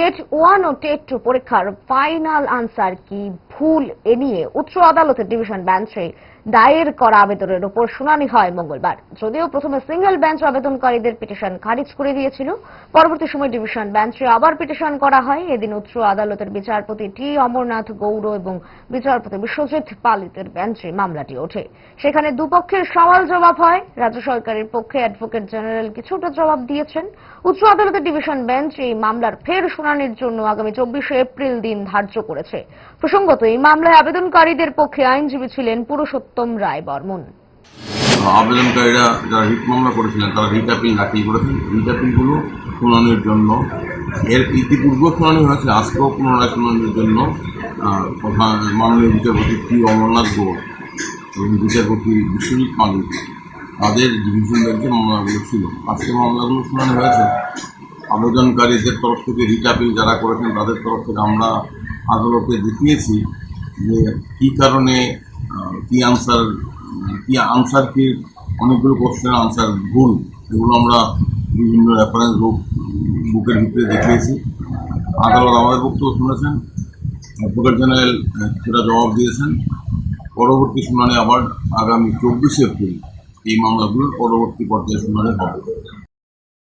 TET one ও TET two পরীক্ষার final answer কি? ভুল এ নিয়ে উচ্চ আদালতের ডিভিশন বেঞ্চে দায়ের করা আবেদনের উপর শুনানি হয় মঙ্গলবার। যদিও প্রথমে সিঙ্গেল বেঞ্চ আবেদনকারীদের পিটিশন খারিজ করে দিয়েছিল। পরবর্তী সময় ডিভিশন বেঞ্চে আবার পিটিশন করা হয়। এদিন উচ্চ আদালতের বিচারপতি টি. অমরনাথ গৌড় এবং বিচারপতি বিশ্বজিৎ পালিতের বেঞ্চে মামলাটি ওঠে। সেখানে দুপক্ষের সওয়াল জবাব হয়। রাজ্য সরকারের পক্ষে অ্যাডভোকেট জেনারেল কিছুটা জবাব দিয়েছেন। উচ্চ আদালতের ডিভিশন বেঞ্চ এই মামলার ফের শুনানির জন্য আগামী চব্বিশে এপ্রিল দিন ধার্য করেছে। প্রসঙ্গত এই মামলায় আবেদনকারীদের পক্ষে আইনজীবী ছিলেন পুরুষোত্তম রায় বর্মন। আবেদনকারীরা যারা রিট মামলা করেছিলেন, তারা রিট আপিল দাখিল করেছেন। রিট আপিলগুলো শুনানির জন্য, এর ইতিপূর্ব শুনানি হয়েছে, আজকেও পুনরায় শুনানির জন্য প্রধান মাননীয় বিচারপতি পি অমরনাথ গৌড় এবং বিচারপতি বিশ্বজিৎ মালিক তাদের ডিভিশন বেঞ্চে মামলাগুলো ছিল। আজকে মামলাগুলো শুনানি হয়েছে। আবেদনকারীদের তরফ থেকে রিট আপিল যারা করেছেন, তাদের তরফ থেকে আমরা আদালতে দেখিয়েছি যে কী কারণে কি আনসার কি আনসার কি অনেকগুলো কোশ্চেনের আনসার ভুল এগুলো আমরা বিভিন্ন রেফারেন্স বুক বুকের ভিতরে দেখিয়েছি। আদালত আমাদের বক্তব্য শুনেছেন অ্যাডভোকেট জেনারেল সেটা জবাব দিয়েছেন। পরবর্তী শুনানি আবার আগামী চব্বিশে এপ্রিল এই মামলাগুলোর পরবর্তী পর্যায়ে শুনানি হবে।